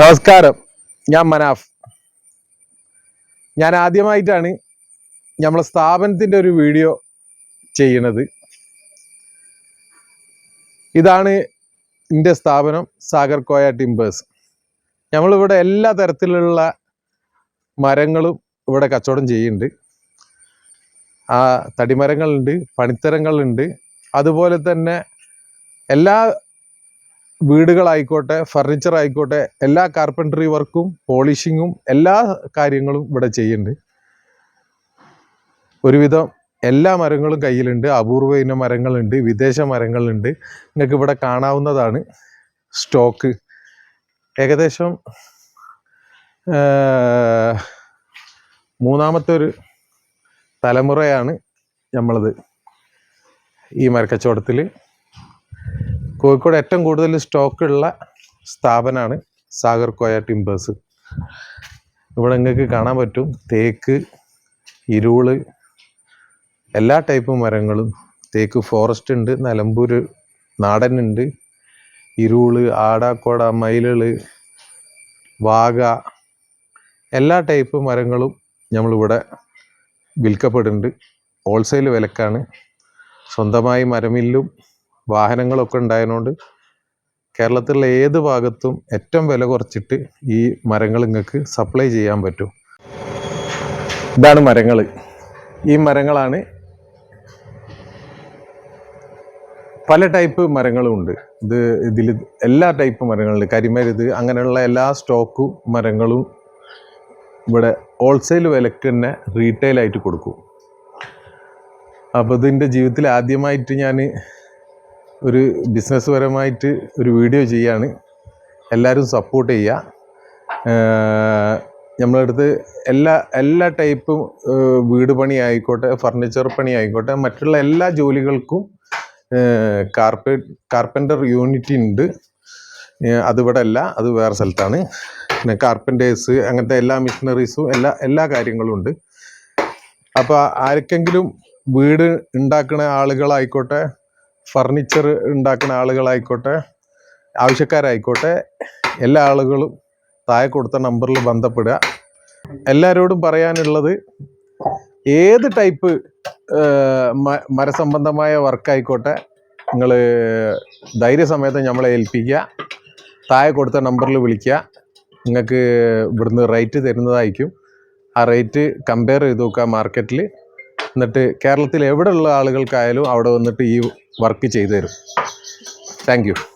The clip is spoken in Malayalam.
നമസ്കാരം. ഞാൻ മനാഫ്. ഞാൻ ആദ്യമായിട്ടാണ് നമ്മളെ സ്ഥാപനത്തിന്റെ ഒരു വീഡിയോ ചെയ്യണത് ഇതാണ് എന്റെ സ്ഥാപനം സാഗർ കോയ ടിമ്പേഴ്സ്. നമ്മളിവിടെ എല്ലാ തരത്തിലുള്ള മരങ്ങളും ഇവിടെ കച്ചവടം ചെയ്യുന്നുണ്ട്. ആ തടിമരങ്ങളുണ്ട് പണിത്തരങ്ങളുണ്ട്. അതുപോലെ തന്നെ എല്ലാ വീടുകളായിക്കോട്ടെ ഫർണിച്ചർ ആയിക്കോട്ടെ എല്ലാ കാർപ്പൻട്രി വർക്കും പോളിഷിങ്ങും എല്ലാ കാര്യങ്ങളും ഇവിടെ ചെയ്യുന്നുണ്ട്. ഒരുവിധം എല്ലാ മരങ്ങളും കയ്യിലുണ്ട് അപൂർവ ഇന മരങ്ങളുണ്ട് വിദേശ മരങ്ങളുണ്ട്. നിങ്ങൾക്ക് ഇവിടെ കാണാവുന്നതാണ് സ്റ്റോക്ക് ഏകദേശം മൂന്നാമത്തെ ഒരു തലമുറയാണ് നമ്മളത് ഈ മരക്കച്ചവടത്തിൽ കോഴിക്കോട് ഏറ്റവും കൂടുതൽ സ്റ്റോക്ക് ഉള്ള സ്ഥാപനമാണ് സാഗർ കോയ ടിമ്പേഴ്സ്. ഇവിടെ നിങ്ങൾക്ക് കാണാൻ പറ്റും തേക്ക് ഇരുൾ എല്ലാ ടൈപ്പ് മരങ്ങളും. തേക്ക് ഫോറസ്റ്റ് ഉണ്ട് നിലമ്പൂർ നാടൻ ഉണ്ട് ഇരുൾ ആടാക്കോട മയിലുകൾ വാഗ എല്ലാ ടൈപ്പ് മരങ്ങളും നമ്മളിവിടെ വിൽക്കപ്പെടുന്നുണ്ട്. ഹോൾസെയിൽ വിലക്കാണ്. സ്വന്തമായി മരമില്ലും വാഹനങ്ങളൊക്കെ ഉണ്ടായതുകൊണ്ട് കേരളത്തിലുള്ള ഏത് ഭാഗത്തും ഏറ്റവും വില കുറച്ചിട്ട് ഈ മരങ്ങൾ നിങ്ങൾക്ക് സപ്ലൈ ചെയ്യാൻ പറ്റും. ഇതാണ് മരങ്ങൾ ഈ മരങ്ങളാണ് പല ടൈപ്പ് മരങ്ങളും ഉണ്ട്. ഇത് ഇതിൽ എല്ലാ ടൈപ്പ് മരങ്ങളുണ്ട്. കരിമരുത് അങ്ങനെയുള്ള എല്ലാ സ്റ്റോക്കും മരങ്ങളും ഇവിടെ ഹോൾസെയിൽ വിലക്ക് തന്നെ റീറ്റെയിൽ ആയിട്ട് കൊടുക്കും. അപ്പോൾ ഇതിന്റെ ജീവിതത്തിൽ ആദ്യമായിട്ട് ഞാൻ ഒരു ബിസിനസ് പരമായിട്ട് ഒരു വീഡിയോ ചെയ്യാണ്. എല്ലാവരും സപ്പോർട്ട് ചെയ്യുക നമ്മളെ അടുത്ത് എല്ലാ എല്ലാ ടൈപ്പും വീട് പണി ആയിക്കോട്ടെ ഫർണിച്ചർ പണി ആയിക്കോട്ടെ മറ്റുള്ള എല്ലാ ജോലികൾക്കും കാർപ്പേ കാർപ്പന്റർ യൂണിറ്റ് ഉണ്ട്. അതിവിടെ അല്ല അത് വേറെ സ്ഥലത്താണ്. പിന്നെ കാർപ്പന്റേഴ്സ് അങ്ങനത്തെ എല്ലാ മിഷനറീസും എല്ലാ എല്ലാ കാര്യങ്ങളും ഉണ്ട്. അപ്പോൾ ആർക്കെങ്കിലും വീട് ഉണ്ടാക്കുന്ന ആളുകളായിക്കോട്ടെ ഫർണിച്ചർ ഉണ്ടാക്കുന്ന ആളുകളായിക്കോട്ടെ ആവശ്യക്കാരായിക്കോട്ടെ എല്ലാ ആളുകളും താഴെ കൊടുത്ത നമ്പറിൽ ബന്ധപ്പെടുക. എല്ലാവരോടും പറയാനുള്ളത് ഏത് ടൈപ്പ് മരസംബന്ധമായ വർക്കായിക്കോട്ടെ നിങ്ങൾ ധൈര്യസമയത്ത് നമ്മളെ ഏൽപ്പിക്കുക. താഴെ കൊടുത്ത നമ്പറിൽ വിളിക്കുക. നിങ്ങൾക്ക് ഇവിടുന്ന് റേറ്റ് തരുന്നതായിരിക്കും. ആ റേറ്റ് കമ്പയർ ചെയ്ത് നോക്കുക മാർക്കറ്റിൽ എന്നിട്ട് കേരളത്തിൽ എവിടെയുള്ള ആളുകൾക്കായാലും അവിടെ വന്നിട്ട് ഈ വർക്ക് ചെയ്തു തരും. താങ്ക്